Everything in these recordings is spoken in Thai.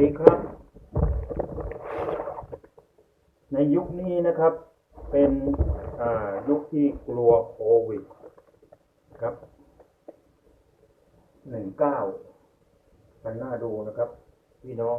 ดีครับ ในยุคนี้นะครับ เป็นอ่ายุคที่กลัวโควิดครับหนึ่งเก้ามันน่าดูนะครับ พี่น้อง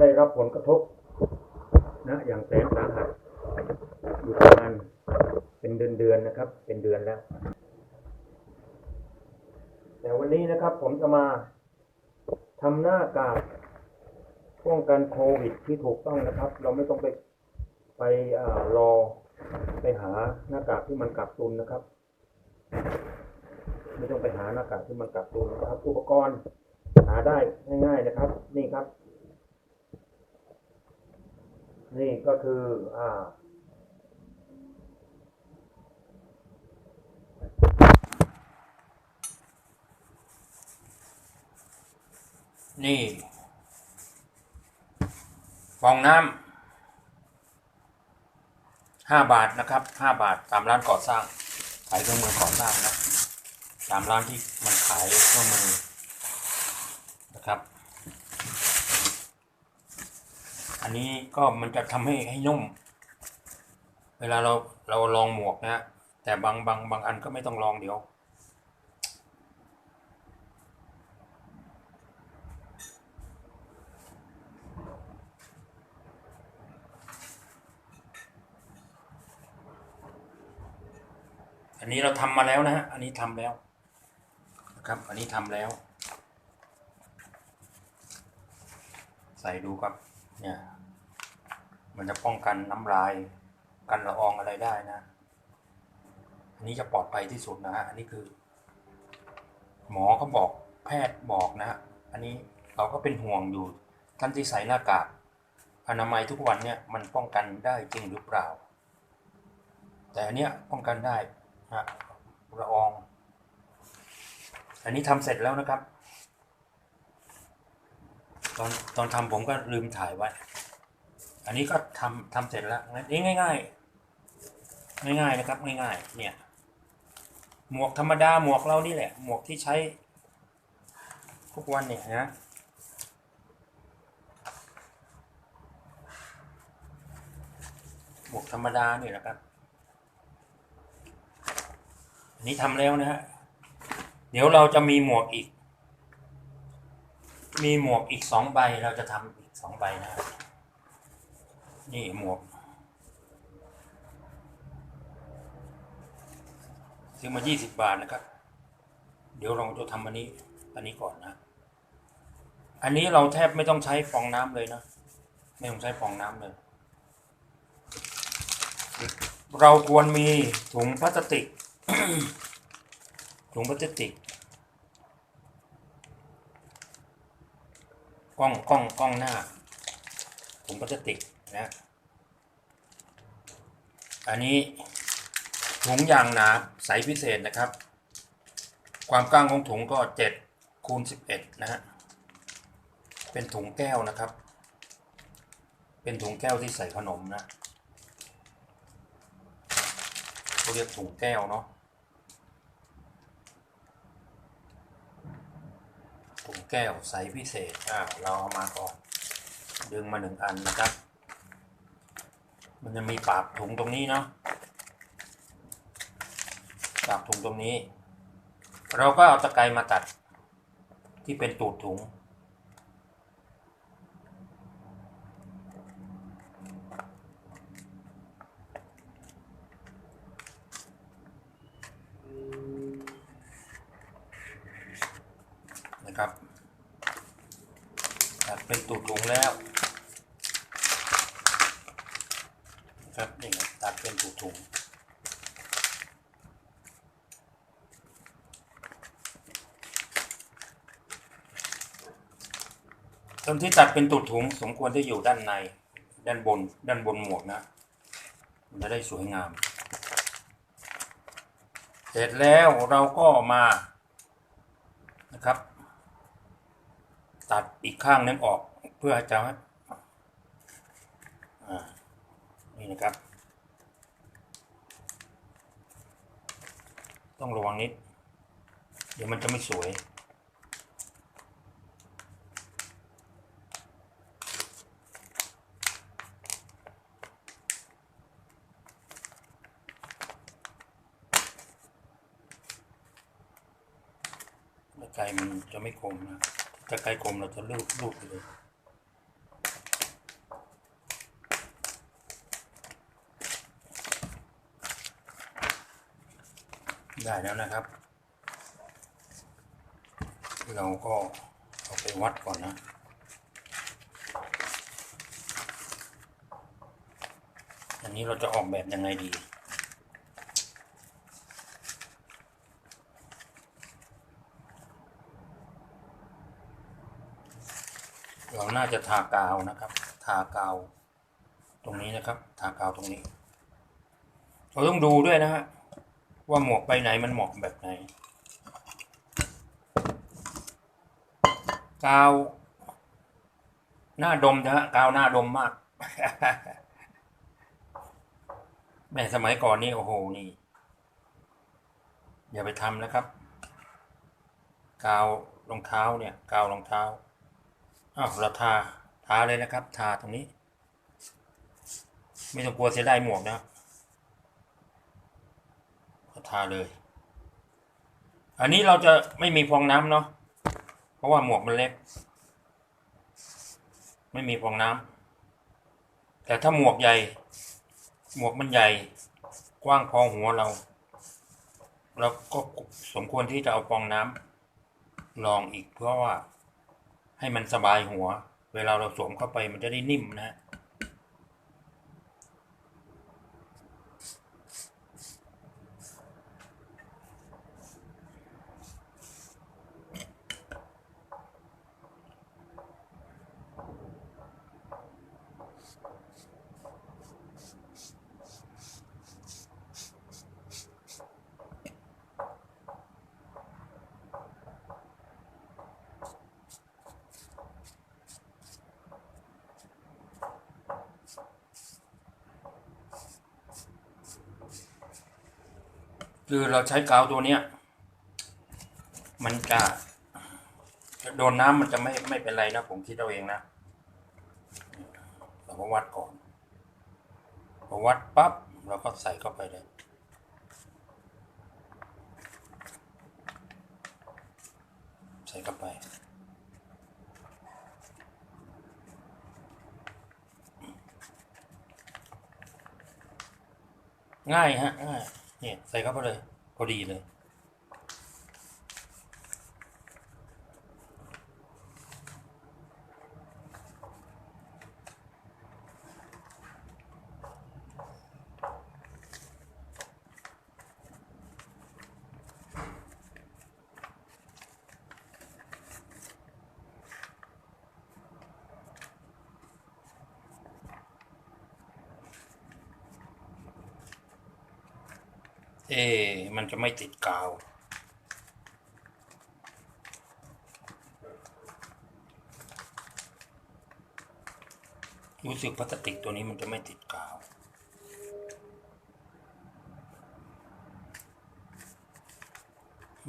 ได้รับผลกระทบนะอย่างแสนสาหัสอยู่ประมาณเป็นเดือนเดือนๆนะครับ เป็นเดือนแล้ว แต่วันนี้นะครับผมจะมาทำหน้ากากป้องกันโควิดที่ถูกต้องนะครับ เราไม่ต้องไปไปอรอไปหาหน้ากากที่มันกักตุนนะครับ ไม่ต้องไปหาหน้ากากที่มันกักตุนนะครับ อุปกรณ์หาได้ง่ายๆนะครับ นี่ครับ นี่ก็คืออ่านี่ฟองน้ำห้าบาทนะครับห้าบาทตามร้านก่อสร้าง ขายเครื่องมือก่อสร้างนะตามร้านที่มันขายเครื่องมือนะครับ อันนี้ก็มันจะทำให้ให้นุ่ม เวลาเราเราลองหมวกนะ แต่บางบางบางอันก็ไม่ต้องลองเดี๋ยวอันนี้เราทำมาแล้วนะฮะ อันนี้ทำแล้วนะครับ อันนี้ทำแล้ว ใส่ดูครับเนี่ย มันจะป้องกันน้ำลาย กันละอองอะไรได้นะ อันนี้จะปลอดภัยที่สุดนะฮะอันนี้คือ หมอเขาบอกแพทย์บอกนะฮะอันนี้เราก็เป็นห่วงอยู่ท่านที่ใส่หน้ากากอนามัยทุกวันเนี่ยมันป้องกันได้จริงหรือเปล่า แต่อันเนี้ยป้องกันได้นะละออง อันนี้ทำเสร็จแล้วนะครับ ตอนตอนทำผมก็ลืมถ่ายไว้ อันนี้ก็ทำทำเสร็จแล้วงั้นนี่ง่ายๆ ง่ายๆนะครับ ง่ายๆ เนี่ย หมวกธรรมดาหมวกเรานี่แหละ หมวกที่ใช้ทุกวันเนี่ยนะหมวกธรรมดาเนี่ยนะครับอันนี้ทำแล้วนะฮะเดี๋ยวเราจะมีหมวกอีก มีหมวกอีกสองใบเราจะทำอีกสองใบนะฮะ นี่หมวก ซื้อมายี่สิบบาทนะครับ เดี๋ยวเราจะทำอันนี้ อันนี้ก่อนนะ อันนี้เราแทบไม่ต้องใช้ฟองน้ำเลยนะ ไม่ต้องใช้ฟองน้ำเลย เราควรมีถุงพลาสติก ถุงพลาสติกกล้องกล้องกล้องหน้าถุงพลาสติก นะอันนี้ถุงยางหนาใสพิเศษนะครับ ความกว้างของถุงก็เจ็ดคูณสิบเอ็ดนะฮะ เป็นถุงแก้วนะครับ เป็นถุงแก้วที่ใส่ขนมนะเขาเรียกถุงแก้วเนาะถุงแก้วใสพิเศษอ่าเราเอามาก่อน ดึงมาหนึ่งอันนะครับ มันจะมีปากถุงตรงนี้เนาะปากถุงตรงนี้ เราก็เอาตะไคร้มาตัดที่เป็นตูดถุง นะครับตัดเป็นตูดถุงแล้วนะครับนี่ไงตัด เป็นตูดถุงตอนที่ตัดเป็นตูดถุงสมควรที่อยู่ด้านใน ด้านบน ด้านบนหมวกนะ มันจะได้สวยงาม เสร็จแล้วเราก็มานะครับ ตัดอีกข้างนึงออกเพื่อจะให้อ่านี่นะครับ ต้องระวังนิด เดี๋ยวมันจะไม่สวยไกลมันจะไม่คมนะถ้าไกลคมเราจะลูบลูบไปเลย ได้แล้วนะครับ เราก็เอาไปวัดก่อนนะอันนี้เราจะออกแบบยังไงดี เราน่าจะทากาวนะครับ ทากาว ตรงนี้นะครับ ทากาวตรงนี้ เราต้องดูด้วยนะฮะ ว่าหมวกใบไหนมันเหมาะแบบไหน กาวหน้าดมนะฮะกาวหน้าดมมากแม่สมัยก่อนนี่โอ้โหนี่ อย่าไปทำนะครับ กาวรองเท้าเนี่ย กาวรองเท้าอ้าวเราทาทาเลยนะครับ ทาตรงนี้ ไม่ต้องกลัวเสียดายหมวกนะ ก็ทาเลย อันนี้เราจะไม่มีฟองน้ำเนาะเพราะว่าหมวกมันเล็ก ไม่มีฟองน้ำแต่ถ้าหมวกใหญ่ หมวกมันใหญ่ กว้างพอหัวเราเราก็สมควรที่จะเอาฟองน้ำลองอีกเพราะว่าให้มันสบายหัว เวลาเราสวมเข้าไปมันจะได้นิ่มนะ คือเราใช้กาวตัวเนี้ย มันจะโดนน้ำมันจะไม่ไม่เป็นไรนะ ผมคิดเอาเองนะเราก็วัดก่อนพอวัดปั๊บเราก็ใส่เข้าไปเลยใส่เข้าไป ง่ายฮะง่าย เนี่ยใส่เข้าไปเลยพอดีเลย เอ๊มันจะไม่ติดกาวรู้สึกพลาสติกตัวนี้มันจะไม่ติดกาว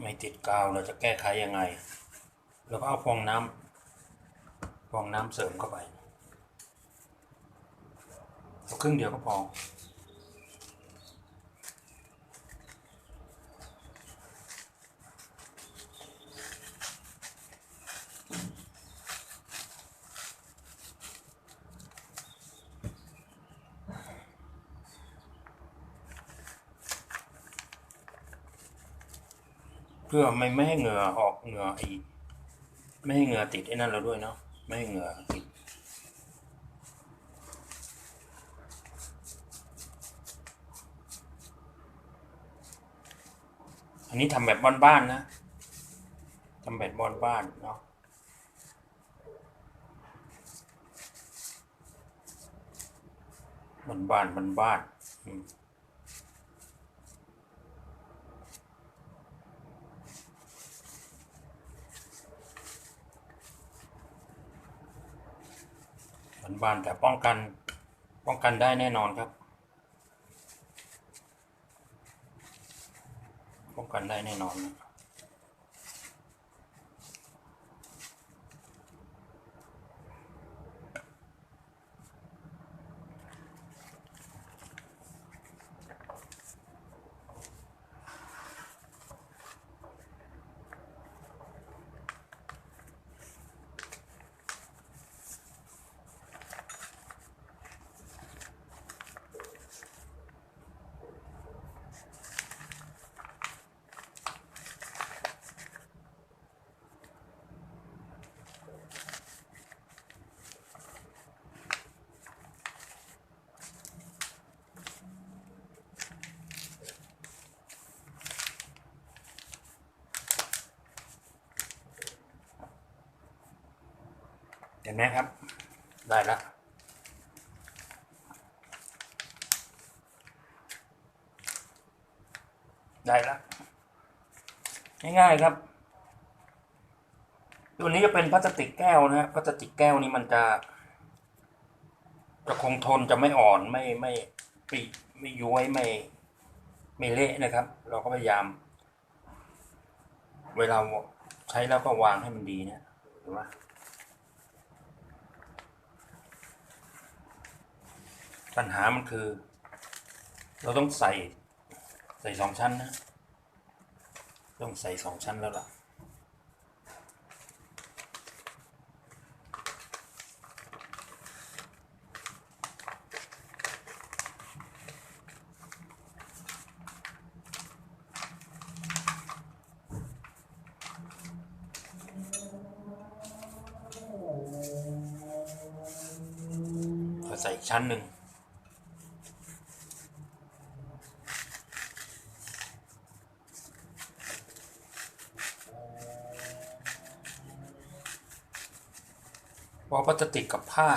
ไม่ติดกาวเราจะแก้ไขยังไง เราก็เอาฟองน้ำฟองน้ำเสริมเข้าไปเอาครึ่งเดียวก็พอ เพื่อไม่ไม่ให้เหงื่อออกเหงื่อไอไม่ให้เหงื่อติดไอ้นั่นเราด้วยเนาะไม่ให้เหงื่อติดอันนี้ทำแบบบ้านๆนะทำแบบบ้านๆเนาะบ้านๆบ้านๆอืม สัน บานแต่ป้องกันป้องกันได้แน่นอนครับ ป้องกันได้แน่นอนนะ ห็นไหมครับ ได้แล้วได้แล้วง่ายๆครับ ตัวนี้จะเป็นพลาสติกแก้วนะฮะพลาสติกแก้วนี่มันจะจะคงทนจะไม่อ่อนไม่ไม่ปริไม่ย้วยไม่ไม่เละนะครับ เราก็พยายาม เวลาใช้แล้วก็วางให้มันดีเนี่ยเห็นไหม ปัญหามันคือ เราต้องใส่ใส่สองชั้นนะ ต้องใส่สองชั้นแล้วล่ะใส่ชั้นหนึ่ง เพราะพลาสติกกับผ้า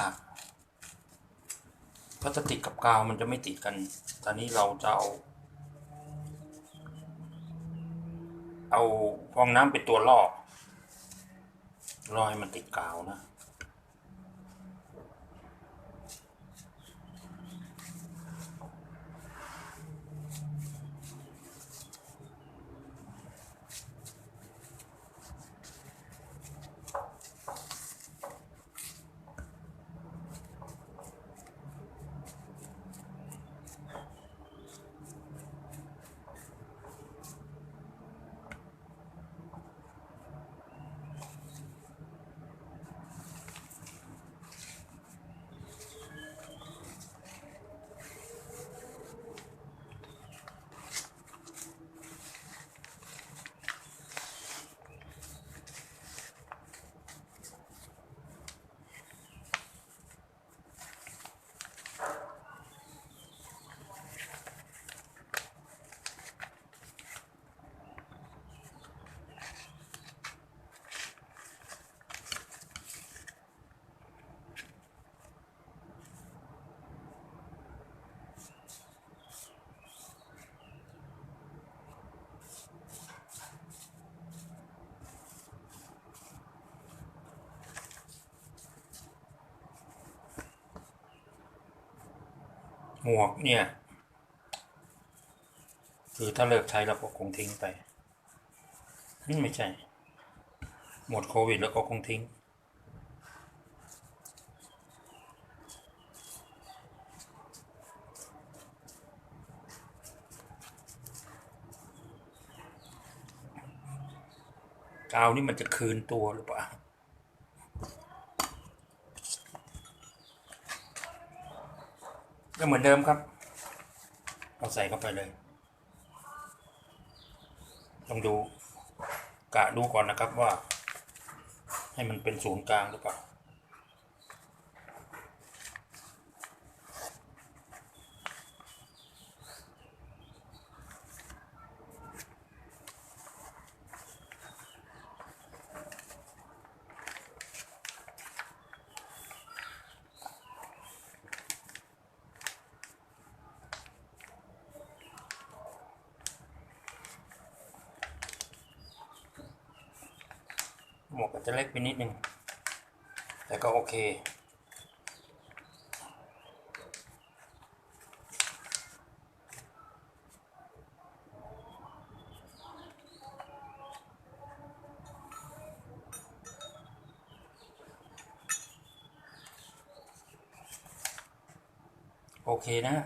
พลาสติกกับกาวมันจะไม่ติดกัน ตอนนี้เราจะเอา เอาฟองน้ำเป็นตัวล่อล่อให้มันติดกาวนะ หมวกเนี่ย คือถ้าเลิกใช้แล้วก็คงทิ้งไปอืมไม่ใช่ หมดโควิดแล้วก็คงทิ้ง กาวนี่มันจะคืนตัวหรือเปล่า ก็เหมือนเดิมครับเราใส่เข้าไปเลย ต้องดูกะดูก่อนนะครับว่า ให้มันเป็นศูนย์กลางหรือเปล่า วกอจะเล็กไปนิดนึง แต่ก็โอเค โอเคนะ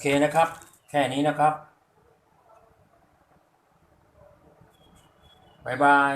เคนะครับ แค่นี้นะครับ บ๊ายบาย